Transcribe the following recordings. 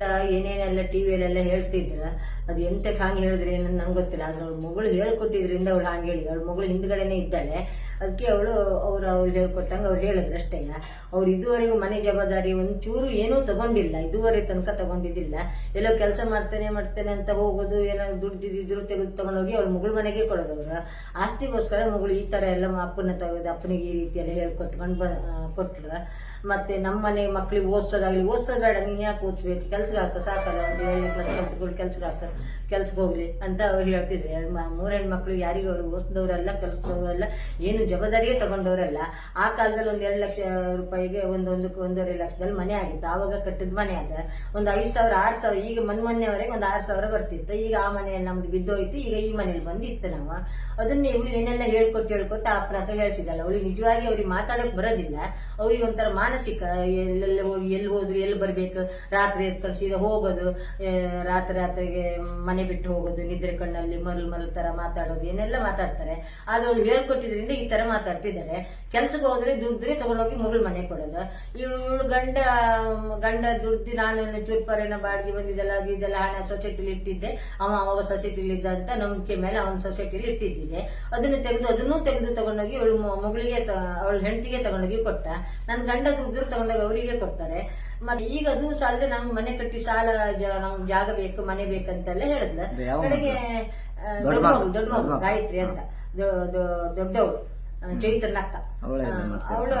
ಏನೇನೆಲ್ಲ ಟಿವಿಯಲ್ಲೆಲ್ಲ ಹೇಳ್ತಿದ್ರ, ಅದು ಎಂತಕ್ಕೆ ಹಾಗೆ ಹೇಳಿದ್ರೆ ಏನಂತ ನಂಗೆ ಗೊತ್ತಿಲ್ಲ. ಆದ್ರೆ ಅವ್ಳ ಮಗಳು ಹೇಳ್ಕೊಟ್ಟಿದ್ರಿಂದ ಅವಳು ಹಂಗೆ ಹೇಳಿದ ಅವಳ ಮಗಳು ಹಿಂದ್ಗಡೆನೆ ಇದ್ದಾಳೆ. ಅದಕ್ಕೆ ಅವಳು, ಅವ್ರು ಅವ್ಳು ಹೇಳ್ಕೊಟ್ಟಂಗೆ ಅವ್ರು ಹೇಳಿದ್ರು ಅಷ್ಟೇ. ಅವ್ರು ಇದುವರೆಗೂ ಮನೆ ಜವಾಬ್ದಾರಿ ಒಂಚೂರು ಏನೂ ತಗೊಂಡಿಲ್ಲ. ಇದುವರೆ ತನಕ ತಗೊಂಡಿದ್ದಿಲ್ಲ. ಎಲ್ಲೋ ಕೆಲಸ ಮಾಡ್ತೇನೆ ಮಾಡ್ತೇನೆ ಅಂತ ಹೋಗೋದು ಏನೋ ದುಡ್ದಿದ್ರು ತೆಗೆದು ತಗೊಂಡೋಗಿ ಅವ್ಳು ಮಗಳು ಮನೆಗೆ ಕೊಡೋದವ್ರು ಆಸ್ತಿಗೋಸ್ಕರ ಮಗಳು ಈ ಥರ ಎಲ್ಲ ಅಪ್ಪನ ತಗೋದು, ಅಪ್ಪನಿಗೆ ಈ ರೀತಿಯೆಲ್ಲ ಹೇಳ್ಕೊಟ್ಕೊಂಡು ಬ ಕೊಟ್ರು. ಮತ್ತು ನಮ್ಮ ಮನೆ ಮಕ್ಳಿಗೆ ಓದಿಸೋದಾಗಲಿ, ಓದಿಸೋದು ನೀನ್ ಯಾಕೆ ಓದಿಸ್ಬೇಕು? ಕೆಲ್ಸಕ್ಕೆ ಹಾಕೋ, ಸಾಕಲ್ಲ, ಒಂದು ಏಳನೇ ಕ್ಲಾಸ್ ಕಲ್ತ್ಕೊಂಡು ಕೆಲ್ಸಕ್ಕೆ ಹಾಕೋ, ಕೆಲ್ಸಕ್ಕೆ ಹೋಗಲಿ ಅಂತ ಅವ್ರು ಹೇಳ್ತಿದ್ರು. ಎರಡು ಮೂರು ಯಾರಿಗೂ ಅವ್ರು ಓದಿಸಿದವರಲ್ಲ, ಕಲಿಸಿದವರಲ್ಲ, ಏನು ಜವಾಬ್ದಾರಿಯೇ ತಗೊಂಡವರಲ್ಲ. ಆ ಕಾಲದಲ್ಲಿ ಒಂದ್ ಎರಡು ಲಕ್ಷ ರೂಪಾಯಿಗೆ ಒಂದೊಂದಕ್ಕೆ ಒಂದೂವರೆ ಲಕ್ಷದಲ್ಲಿ ಮನೆ ಆಗಿತ್ತು. ಆವಾಗ ಕಟ್ಟಿದ ಮನೆ ಅದ. ಒಂದು ಐದು ಸಾವಿರ, ಆರು ಸಾವಿರ, ಈಗ ಮನ್, ಮೊನ್ನೆವರೆಗೆ ಒಂದು ಆರು ಸಾವಿರ ಬರ್ತಿತ್ತು. ಈಗ ಆ ಮನೆಯಲ್ಲಿ ನಮ್ದು ಬಿದ್ದೋಯ್ತು. ಈಗ ಈ ಮನೇಲಿ ಬಂದಿತ್ತು ನಾವು. ಅದನ್ನ ಇವಳು ಏನೆಲ್ಲ ಹೇಳ್ಕೊಟ್ಟು ಹೇಳ್ಕೊಟ್ಟು ಆ ಹತ್ರ ಹೇಳ್ತಿದ್ದಲ್ಲ ಅವಳಿಗೆ ನಿಜವಾಗಿ ಅವ್ರಿಗೆ ಮಾತಾಡಕ್ ಬರೋದಿಲ್ಲ. ಅವ್ರಿಗೆ ಒಂಥರ ಮಾನಸಿಕ, ಎಲ್ಲೆಲ್ಲ ಹೋಗಿ, ಎಲ್ಲಿ ಹೋದ್ರು, ಎಲ್ಲಿ ಬರ್ಬೇಕು? ರಾತ್ರಿ ಎದ್ದು ಈಗ ಹೋಗೋದು ರಾತ್ರಿ ರಾತ್ರಿಗೆ ಮನೆ ಬಿಟ್ಟು ಹೋಗೋದು, ನಿದ್ರೆ ಕಣ್ಣಲ್ಲಿ ಮರಳು ಮರಳು ತರ ಮಾತಾಡೋದು, ಏನೆಲ್ಲ ಮಾತಾಡ್ತಾರೆ. ಆದ್ರೆ ಅವ್ಳು ಹೇಳ್ಕೊಟ್ಟಿದ್ರಿಂದ ಈ ತರ ಮಾತಾಡ್ತಿದ್ದಾರೆ. ಕೆಲ್ಸಕ್ಕೆ ಹೋದ್ರೆ ದುಡ್ದ್ರೆ ತಗೊಂಡೋಗಿ ಮಗಳು ಮನೆ ಕೊಡೋದು. ಇವಳು ಇವಳು ಗಂಡ ಗಂಡ ದುಡ್ದು ನಾನು ಚೂರ್ಪರೇನ ಬಾಡಿಗೆ ಬಂದಿದ್ದೆಲ್ಲ ಅದು ಇದೆಲ್ಲ ಹಣ ಸೊಸೈಟಿಲಿ ಇಟ್ಟಿದ್ದೆ. ಅವ ಅವಾಗ ಸೊಸೈಟಿಲಿ ಇದ್ದ ಅಂತ ನಂಬಿಕೆ ಮೇಲೆ ಅವನ ಸೊಸೈಟಿಲಿ ಇಟ್ಟಿದ್ದಿದೆ. ಅದನ್ನು ತೆಗೆದು ಅದನ್ನೂ ತೆಗೆದು ತಗೊಂಡೋಗಿ ಇವಳು ಮಗಳಿಗೆ ಅವಳ ಹೆಂಡತಿಗೆ ತಗೊಂಡೋಗಿ ಕೊಟ್ಟ. ನನ್ನ ಗಂಡ ದುಡ್ದ್ರು ತಗೊಂಡೋಗಿ ಅವರಿಗೆ ಕೊಡ್ತಾರೆ. ಮತ್ತೆ ಈಗ ಅದು ಸಾಲದೆ ನಮ್ಗೆ ಮನೆ ಕಟ್ಟಿ ಸಾಲ ನಮ್ಗೆ ಜಾಗ ಬೇಕು ಮನೆ ಬೇಕಂತೆಲ್ಲ ಹೇಳಿದ್ಲ. ಕಡೆಗೆ ದೊಡ್ಡ ಮಗು ದೊಡ್ಡ ಮಗು ಗಾಯತ್ರಿ ಅಂತ. ದೊ- ಆ, ಅಕ್ಕ. ಅವಳು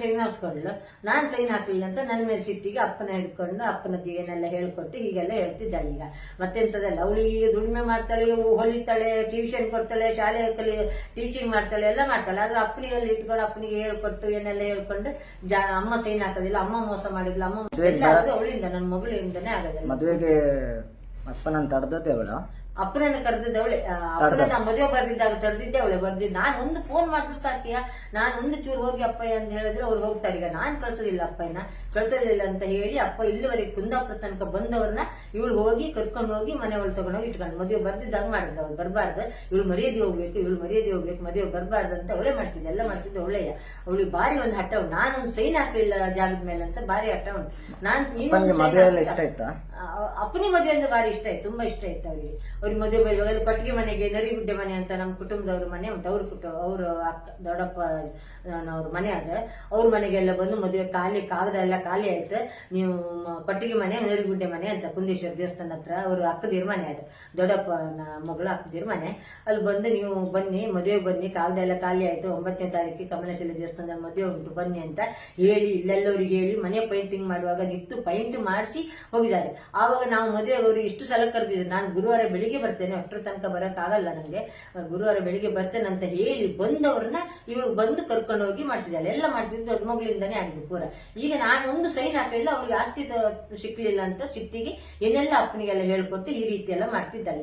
ಸೈನ್ ಹಾಕ್ಸ್ಕೊಂಡ್ಲು ನಾನು ಸೈನ್ ಹಾಕ್ಲಿಲ್ಲ ಅಂತ ನನ್ನ ಮೇಲೆ ಸಿಟ್ಟಿಗೆ ಅಪ್ಪನ ಹಿಡ್ಕೊಂಡು ಅಪ್ಪನದ್ದು ಏನೆಲ್ಲ ಹೇಳ್ಕೊಟ್ಟು ಹೀಗೆಲ್ಲ ಹೇಳ್ತಿದ್ದಾಳೆ ಈಗ. ಮತ್ತೆಂತದಲ್ಲ ಅವಳು ಈಗ ದುಡಿಮೆ ಮಾಡ್ತಾಳೆ ಹೊಲಿತಾಳೆ ಟ್ಯೂಷನ್ ಕೊಡ್ತಾಳೆ ಶಾಲೆ ಕಲಿ ಟೀಚಿಂಗ್ ಮಾಡ್ತಾಳೆ ಎಲ್ಲ ಮಾಡ್ತಾಳೆ. ಆದ್ರೆ ಅಪ್ಪನಿಗೆ ಅಲ್ಲಿ ಇಟ್ಕೊಂಡು ಅಪ್ಪನಿಗೆ ಹೇಳ್ಕೊಟ್ಟು ಏನೆಲ್ಲ ಹೇಳ್ಕೊಂಡು ಜಾ ಅಮ್ಮ ಸೈನ್ ಹಾಕೋದಿಲ್ಲ ಅಮ್ಮ ಮೋಸ ಮಾಡಿದ್ಲು ಅಮ್ಮ ಎಲ್ಲ ಅವಳಿಂದ ನನ್ನ ಮಗಳಿಂದನೇ ಆಗೋದಿಲ್ಲ. ಮದುವೆಗೆ ಅಪ್ಪನ ತಡೆದದ್ದೇ ಅವಳ? ಅಪ್ಪನನ್ನ ಕರೆದಿದ್ದ ಅವಳೆ ಅಪ್ಪನನ್ನ ಮದುವೆ ಬರ್ದಿದ್ದಾಗ ತಡೆದಿದ್ದೆ ಅವಳೆ ಬರ್ದಿದ್ದು ನಾನು ಒಂದು ಫೋನ್ ಮಾಡಿದ್ರು ಸಾಕಿಯ ನಾನು ಒಂದು ಚೂರು ಹೋಗಿ ಅಪ್ಪಯ್ಯ ಅಂತ ಹೇಳಿದ್ರೆ ಅವ್ರು ಹೋಗ್ತಾರೆ. ಈಗ ನಾನ್ ಕಳ್ಸೋದಿಲ್ಲ ಅಪ್ಪಯ್ಯನ. ಕಳ್ಸೋದಿಲ್ಲ ಅಂತ ಹೇಳಿ ಅಪ್ಪ ಇಲ್ಲಿವರೆಗೆ ಕುಂದಾಪುರ ತನಕ ಬಂದವ್ರನ್ನ ಇವಳು ಹೋಗಿ ಕರ್ಕೊಂಡು ಹೋಗಿ ಮನೆ ಒಳಗೆ ತಗೊಂಡೋಗಿ ಇಟ್ಕೊಂಡು ಮದುವೆ ಬರ್ದಿದ್ದಾಗ ಮಾಡಿದ್ದ ಅವಳು ಬರಬಾರ್ದು. ಇವಳು ಮರ್ಯಾದೆ ಹೋಗ್ಬೇಕು ಇವಳು ಮರ್ಯಾದೆ ಹೋಗ್ಬೇಕು ಮದುವೆ ಬರಬಾರ್ದು ಅಂತ ಅವಳೇ ಮಾಡಿಸಿದ್ದೆ. ಎಲ್ಲ ಮಾಡಿಸಿದ್ದೆ ಒಳ್ಳೆಯ. ಅವಳಿಗೆ ಬಾರಿ ಒಂದು ಹಠ ಉಂಟು. ನಾನೊಂದು ಸೈನ್ ಹಾಕಲಿಲ್ಲ ಜಾಗದ ಮೇಲೆ ಅಂತ ಬಾರಿ ಹಠ ಉಂಟು. ನಾನು ಅಪ್ಪನಿ ಮದುವೆ ಅಂದ್ರೆ ಬಾರಿ ಇಷ್ಟ ಆಯ್ತು? ತುಂಬಾ ಇಷ್ಟ ಆಯ್ತು ಅವ್ರಿಗೆ ಅವ್ರಿಗೆ ಮದುವೆ ಬರುವಾಗ ಕಟ್ಟಿಗೆ ಮನೆಗೆ ನರಿಗುಡ್ಡೆ ಮನೆ ಅಂತ ನಮ್ಮ ಕುಟುಂಬದವ್ರ ಮನೆ ಉಂಟು. ಅವ್ರ ಕುಟುಂಬ ಅವ್ರ ಅಕ್ಕ, ದೊಡ್ಡಪ್ಪ ಅವ್ರ ಮನೆ ಅದ ಅವ್ರ ಮನೆಗೆಲ್ಲ ಬಂದು ಮದುವೆ ಖಾಲಿ ಕಾಗದ ಎಲ್ಲ ಖಾಲಿ ಆಯ್ತು. ನೀವು ಕಟ್ಟಿಗೆ ಮನೆ ನರಿಗುಡ್ಡೆ ಮನೆ ಅಂತ ಕುಂದೇಶ್ವರ ದೇವಸ್ಥಾನ ಹತ್ರ ಅವ್ರ ಅಕ್ಕದಿರ್ ಮನೆ ಆಯ್ತು. ದೊಡ್ಡಪ್ಪನ ಮಗಳು ಅಕ್ಕದಿರ್ ಮನೆ. ಅಲ್ಲಿ ಬಂದು ನೀವು ಬನ್ನಿ, ಮದುವೆ ಬನ್ನಿ, ಕಾಗದ ಎಲ್ಲ ಖಾಲಿ ಆಯ್ತು. ಒಂಬತ್ತನೇ ತಾರೀಕಿಗೆ ಕಮಲಶಿಲೆ ದೇವಸ್ಥಾನದಲ್ಲಿ ಮದುವೆ ಉಂಟು. ಬನ್ನಿ ಅಂತ ಹೇಳಿ, ಇಲ್ಲೆಲ್ಲವರಿಗೆ ಹೇಳಿ ಮನೆ ಪೈಂಟಿಂಗ್ ಮಾಡುವಾಗ ನಿಂತು ಪೈಂಟ್ ಮಾಡಿಸಿ ಹೋಗಿದ್ದಾರೆ. ಆವಾಗ ನಾವು ಮದುವೆ ಅವರು ಇಷ್ಟು ಸಲ ಕರೆದಿದ್ರು ನಾನು ಗುರುವಾರ ಬೆಳಿಗ್ಗೆ ಬರ್ತೇನೆ, ಅಷ್ಟರ ತನಕ ಬರೋಕ್ಕಾಗಲ್ಲ ನನಗೆ ಗುರುವಾರ ಬೆಳಿಗ್ಗೆ ಬರ್ತೇನೆ ಅಂತ ಹೇಳಿ ಬಂದವ್ರನ್ನ ಇವಳು ಬಂದು ಕರ್ಕೊಂಡು ಹೋಗಿ ಮಾಡಿಸಿದ್ದಾಳೆ. ಎಲ್ಲ ಮಾಡಿಸಿದ್ದು ದೊಡ್ಡ ಮಗಳಿಂದಾನೇ ಆಗಿದ್ದು ಪೂರ. ಈಗ ನಾನು ಒಂದು ಸೈನ್ ಹಾಕಲಿಲ್ಲ, ಅವಳಿಗೆ ಆಸ್ತಿ ಸಿಕ್ಲಿಲ್ಲ ಅಂತ ಸಿಟ್ಟಿಗೆ ಏನೆಲ್ಲ ಅಪ್ಪನಿಗೆಲ್ಲ ಹೇಳ್ಕೊಟ್ಟು ಈ ರೀತಿ ಎಲ್ಲ ಮಾಡ್ತಿದ್ದಾಳೆ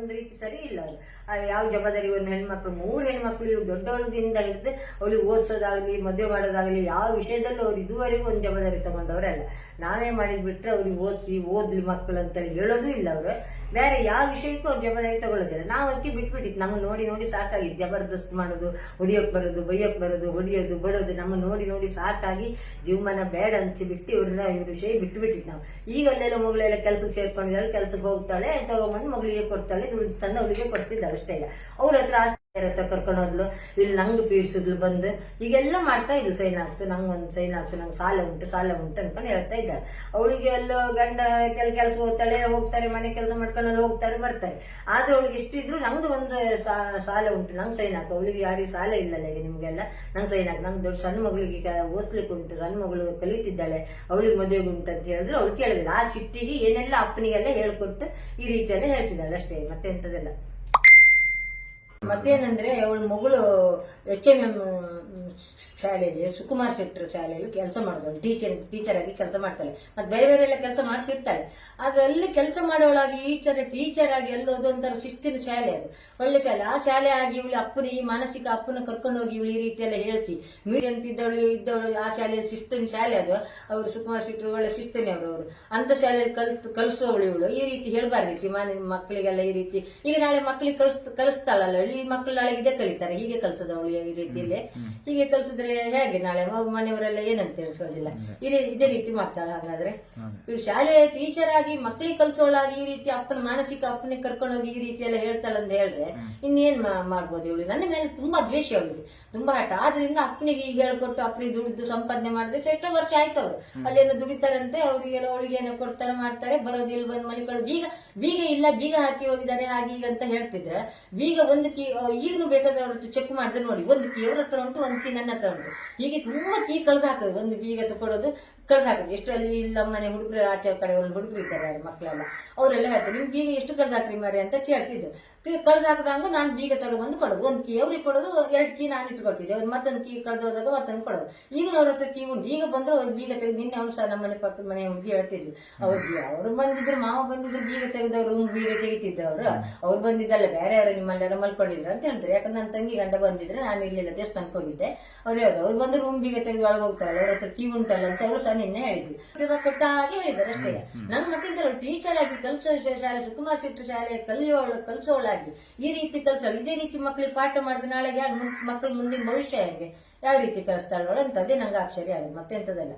ಒಂದು ರೀತಿ ಸರಿ ಇಲ್ಲ ಅವರು ಯಾವ ಜವಾಬ್ದಾರಿ ಒಂದು ಹೆಣ್ಮಕ್ಳು, ಮೂರು ಹೆಣ್ಮಕ್ಳು ಇವ್ರು ದೊಡ್ಡವಳದಿಂದ ಹಿಡಿದು ಅವಳಿಗೆ ಓದಿಸೋದಾಗ್ಲಿ, ಮದುವೆ ಮಾಡೋದಾಗಲಿ, ಯಾವ ವಿಷಯದಲ್ಲೂ ಅವ್ರು ಇದುವರೆಗೂ ಒಂದು ಜವಾಬ್ದಾರಿ ತಗೊಂಡವರಲ್ಲ ನಾವೇ ಮಾಡಿದ್ ಬಿಟ್ರೆ ಅವ್ರಿಗೆ ಓದಿಸಿ, ಓದ್ಲಿ ಮಕ್ಕಳು ಅಂತೇಳಿ ಹೇಳೋದು ಇಲ್ಲ ಅವರು. ಬೇರೆ ಯಾವ ವಿಷಯಕ್ಕೂ ಅವ್ರು ಜವಾಬ್ದಾರಿ ತಗೊಳ್ಳೋದಿಲ್ಲ. ನಾವು ಅದಕ್ಕೆ ಬಿಟ್ಬಿಟ್ಟಿತ್ತು ನಮ್ಮ ನೋಡಿ ನೋಡಿ ಸಾಕಾಗಿತ್ತು ಜಬರ್ದಸ್ತ್ ಮಾಡೋದು, ಹೊಡಿಯೋಕೆ ಬರೋದು, ಬೈಯೋಕೆ ಬರೋದು, ಹೊಡಿಯೋದು, ಬಡೋದು ನಮ್ಮ ನೋಡಿ ನೋಡಿ ಸಾಕಾಗಿ ಜೀವಮಾನ ಬೇಡ ಅನ್ಸಿ ಬಿಟ್ಟು ಇವ್ರನ್ನ ಇವ್ರ ವಿಷಯ ಬಿಟ್ಟು ಬಿಟ್ಟಿತ್ತು ನಾವು. ಈಗ ಅಲ್ಲೆಲ್ಲ ಮಗಳೆಲ್ಲ ಕೆಲಸಕ್ಕೆ ಸೇರ್ಕೊಂಡಿದ್ದಾಳೆ ಕೆಲಸಕ್ಕೆ ಹೋಗ್ತಾಳೆ, ತಗೊಂಬಂದು ಮಗಳಿಗೆ ಕೊಡ್ತಾಳೆ. ತಂದು ಅವಳಿಗೆ ಕೊಡ್ತಿದ್ದಾಳೆ ಅಷ್ಟೇ ಅವ್ರ ಹತ್ರ ಹತ್ರ ಕರ್ಕೊಂಡು ಹೋದ್ಲು. ಇಲ್ಲಿ ನಂಗೆ ಪೀಡಿಸಿದ್ಲು ಬಂದು. ಈಗೆಲ್ಲ ಮಾಡ್ತಾ ಇದ್ಲು, ಸೈನ್ ಹಾಕ್ಸು, ನಂಗೆ ಒಂದು ಸೈನ್ ಹಾಕ್ಸು, ನಂಗೆ ಸಾಲ ಉಂಟು ಸಾಲ ಉಂಟು ಅನ್ಕೊಂಡು ಹೇಳ್ತಾ ಇದ್ದಾಳೆ. ಅವಳಿಗೆ ಎಲ್ಲ ಗಂಡ ಕೆಲ ಕೆಲಸ ಹೋಗ್ತಾಳೆ, ಹೋಗ್ತಾರೆ, ಮನೆ ಕೆಲಸ ಮಾಡ್ಕೊಂಡು ಹೋಗ್ತಾರೆ, ಬರ್ತಾರೆ. ಆದ್ರೆ ಅವಳಿಗೆ ಇಷ್ಟಿದ್ರು ನಂಗೆ ಒಂದು ಸಾಲ ಉಂಟು, ನಂಗೆ ಸೈನ್ ಹಾಕು. ಅವಳಿಗೆ ಯಾರಿಗೆ ಸಾಲ ಇಲ್ಲಲ್ಲ ಈಗ ನಿಮಗೆಲ್ಲ. ನಂಗೆ ಸೈನ್ ಹಾಕು. ನಂಗೆ ದೊಡ್ಡ ಸಣ್ಣ ಮಗಳಿಗೆ ಈಗ ಓದ್ಲಿಕ್ಕೆ ಉಂಟು. ಸಣ್ಣ ಮಗಳು ಕಲಿತಿದ್ದಾಳೆ. ಅವಳಿಗೆ ಮದುವೆಗೆ ಉಂಟು ಅಂತ ಹೇಳಿದ್ರು ಅವಳು ಕೇಳಿದಿಲ್ಲ ಆ ಚಿಟ್ಟಿಗೆ ಏನೆಲ್ಲ ಅಪ್ಪನಿಗೆಲ್ಲ ಹೇಳ್ಕೊಟ್ಟು ಈ ರೀತಿಯೆಲ್ಲ ಹೇಳ್ತಿದ್ದಾಳೆ ಅಷ್ಟೇ ಮತ್ತೆ ಎಂತದೆಲ್ಲ ಮತ್ತೇನಂದ್ರೆ ಅವಳ ಮಗಳು ಎಚ್ ಎಂ ಎಂ ಶಾಲೆಯಲ್ಲಿ, ಸುಕುಮಾರ್ ಶೆಟ್ಟರ್ ಶಾಲೆಯಲ್ಲಿ ಕೆಲಸ ಮಾಡಿದಳು ಟೀಚರ್ ಟೀಚರ್ ಆಗಿ ಕೆಲಸ ಮಾಡ್ತಾಳೆ. ಮತ್ತೆ ಬೇರೆ ಬೇರೆ ಎಲ್ಲ ಕೆಲಸ ಮಾಡ್ತಿರ್ತಾಳೆ. ಆದ್ರೆ ಅಲ್ಲಿ ಕೆಲಸ ಮಾಡೋಳಾಗಿ ಈಚರ ಟೀಚರ್ ಆಗಿ ಎಲ್ಲೋದು ಒಂಥರ ಶಿಸ್ತಿನ ಶಾಲೆ ಅದು. ಒಳ್ಳೆ ಶಾಲೆ. ಆ ಶಾಲೆ ಆಗಿ ಇವಳು ಅಪ್ಪನ ಈ ಮಾನಸಿಕ ಅಪ್ಪನ ಕರ್ಕೊಂಡು ಹೋಗಿ ಇವಳು ಈ ರೀತಿ ಎಲ್ಲ ಹೇಳಿಸಿ ಮೀರಿ ಇದ್ದವಳು, ಆ ಶಾಲೆಯಲ್ಲಿ ಶಿಸ್ತಿನ ಶಾಲೆ ಅದು. ಅವರು ಸುಕುಮಾರ್ ಶೆಟ್ಟರು ಒಳ್ಳೆ ಶಿಸ್ತಿನ ಅವರು ಅವರು. ಅಂತ ಶಾಲೆಯಲ್ಲಿ ಕಲ್ತು, ಕಲಿಸೋವಳು ಇವಳು. ಈ ರೀತಿ ಹೇಳ್ಬಾರ್ದಿತ್ತು ಮನೆ ಮಕ್ಕಳಿಗೆಲ್ಲ ಈ ರೀತಿ. ಈಗ ನಾಳೆ ಮಕ್ಕಳಿಗೆ ಕಲಿಸ್ ಕಲಿಸ್ತಾಳಲ್ಲ ಈ ಮಕ್ಕಳು ನಾಳೆ ಇದೇ ಕಲಿತಾರೆ ಹೀಗೆ ಕಲ್ಸದ ಅವಳು ಈ ರೀತಿಯಲ್ಲಿ. ಹೀಗೆ ಕಲ್ಸಿದ್ರೆ ಹೇಗೆ ನಾಳೆ? ಮನೆಯವರೆಲ್ಲ ಏನಂತ ತಿಳಿಸೋದಿಲ್ಲ. ಇದೇ ಇದೇ ರೀತಿ ಮಾಡ್ತಾಳೆ ಹಾಗಾದ್ರೆ. ಇವ್ರು ಶಾಲೆ ಟೀಚರ್ ಆಗಿ ಮಕ್ಕಳಿಗೆ ಕಲ್ಸೋಳಾಗಿ ಈ ರೀತಿ ಅಪ್ಪನ ಮಾನಸಿಕ ಅಪ್ಪನಿಗೆ ಕರ್ಕೊಂಡು ಹೋಗಿ ಈ ರೀತಿ ಎಲ್ಲ ಹೇಳ್ತಾಳೆ ಅಂತ ಹೇಳಿದ್ರೆ ಇನ್ನೇನ್ ಮಾಡ್ಬೋದು ಇವಳು? ನನ್ನ ಮೇಲೆ ತುಂಬಾ ದ್ವೇಷ ಅವಳಿಗೆ. ತುಂಬಾ ಹಠ. ಆದ್ರಿಂದ ಅಪ್ಪನಿಗೆ ಈಗ ಹೇಳ್ಕೊಟ್ಟು ಅಪ್ಪನಿಗೆ ದುಡಿದು ಸಂಪಾದನೆ ಮಾಡಿದ್ರೆ ಎಷ್ಟೋ ವರ್ಷ ಆಯ್ತು ಅವರು ಅಲ್ಲೇನೋ ದುಡಿತಾರಂತೆ ಅವ್ರಿಗೆ ಅವಳಿಗೆ ಏನೋ ಕೊಡ್ತಾರೆ ಮಾಡ್ತಾರೆ ಬರೋದಿಲ್ಲ ಬಂದ್ ಬಂದು ಮಲಿಕೊಳ್ಳೋದು. ಬೀಗ ಬೀಗ ಇಲ್ಲ ಬೀಗ ಹಾಕಿ ಹೋಗಿದ್ದಾರೆ ಹಾಗೆ ಈಗ ಅಂತ ಹೇಳ್ತಿದ್ರೆ ಬೀಗ ಒಂದು ಕೀ ಈಗಲೂ ಬೇಕಾದ್ರೆ ಅವ್ರ ಚೆಕ್ ಮಾಡಿದ್ರೆ ನೋಡಿ. ಒಂದು ಕೀ ಹತ್ರ ಉಂಟು, ಒಂದು ಕೀ ನನ್ನ ಹತ್ರ ಉಂಟು. ಹೀಗೆ ತುಂಬಾ ಕೀ ಕಳ್ದು ಹಾಕೋದು ಒಂದು ಬೀಗ ತಗೊಳ್ಳೋದು ಕಳ್ದು ಹಾಕೋದು ಎಷ್ಟು ಅಲ್ಲಿ ಇಲ್ಲ, ಮನೆ ಹುಡುಗರು, ಆಚೆ ಕಡೆ ಒಂದು ಹುಡುಗರು ಇದ್ದಾರೆ, ಮಕ್ಕಳೆಲ್ಲ. ಅವರೆಲ್ಲ ಹೇಳ್ತಾರೆ, ನಿಮ್ಗೆ ಬೀಗ ಎಷ್ಟು ಕಳ್ದು ಹಾಕ್ರಿ ಮಾರಿ? ಅಂತ ಕೇಳ್ತಿದ್ರು ಕಳ್ದು ಹಾಕಿದಾಗ ನಾನು ಬೀಗ ತಗೊಬಂದು ಕೊಡೋದು. ಒಂದು ಕೀ ಅವ್ರಿಗೆ ಕೊಡೋದು, ಎರಡು ಕೀ ನಾನು ಇಟ್ಕೊಳ್ತಿದ್ದೆ. ಅವ್ರು ಮತ್ತೊಂದು ಕೀ ಕಳೆದು ಹೋದಾಗ ಮತ್ತೊಂದು ಕೊಡೋದು. ಈಗ ಅವ್ರ ಹತ್ರ ಕೀ ಉಂಟು. ಈಗ ಬಂದ್ರು ಅವ್ರು ಬೀಗ ತೆಗೆದು, ನಿನ್ನೆ ಅವ್ರು ಸಹ ನಮ್ಮ ಮನೆ ಪಕ್ಕದ ಮನೆ ಹುಡುಗಿ ಹೇಳ್ತಿದ್ಲು ಅವ್ರು ಅವರು ಬಂದಿದ್ರು, ಮಾವ ಬಂದಿದ್ರು ಬೀಗ ತೆಗೆದವ್ರು ರೂಮ್ ಬೀಗ ತೆಗಿತಿದ್ರು ಅವರು ಅವ್ರು ಬಂದಿದ್ದಲ್ಲ, ಬೇರೆ ಯಾರು ನಿಮ್ಮಲ್ಲೆಲ್ಲ ಮಲ್ಕೊಂಡಿದ್ರು ಅಂತ ಹೇಳ್ತಾರೆ. ಯಾಕಂದ್ರೆ ನನ್ನ ತಂಗಿ ಗಂಡ ಬಂದಿದ್ರೆ ನಾನು ಇರಲಿಲ್ಲ ದೇವಸ್ಥಾನಕ್ಕೆ ಹೋಗಿದ್ದೆ. ಅವ್ರು ಹೇಳಿದ್ರು ಅವ್ರು ಬಂದು ರೂಮ್ ಬೀಗ ತೆಗೆದು ಒಳಗೆ ಹೋಗ್ತಾರೆ ಅವ್ರ ಹತ್ರ ಕೀ ಉಂಟಲ್ಲ ಅಂತ ಅವರು ಸಹ ನಿನ್ನೆ ಹೇಳಿದ್ವಿ ಇವಾಗ ಕೊಟ್ಟ ಹಾಗೆ ಹೇಳಿದ್ದಾರೆ ಅಷ್ಟೇ. ನನ್ನ ಮಕ್ಕಳಿದ್ದಾರೆ ಟೀಚರ್ ಆಗಿ ಕಲಿಸೋ ಶಾಲೆ ಸುಕುಮಾರ್ ಶೆಟ್ಟಿ ಶಾಲೆ ಕಲಿಯೋಳು ಕಲಿಸೋಳಾಗಿ. ಈ ರೀತಿ ಕಲಿಸೋಳು. ಇದೇ ರೀತಿ ಮಕ್ಕಳಿಗೆ ಪಾಠ ಮಾಡಿದ್ರೆ ನಾಳೆ ಯಾರು ಮಕ್ಕಳು ಮುಂದಿನ ಭವಿಷ್ಯ ಹೆಂಗೆ? ಯಾವ ರೀತಿ ಕಲಿಸ್ತಾಳೋಳು ಅಂತ ಅದೇ ನಂಗೆ ಆಶ್ಚರ್ಯ ಆಗಿದೆ. ಮತ್ತೆ ಎಂತದಲ್ಲ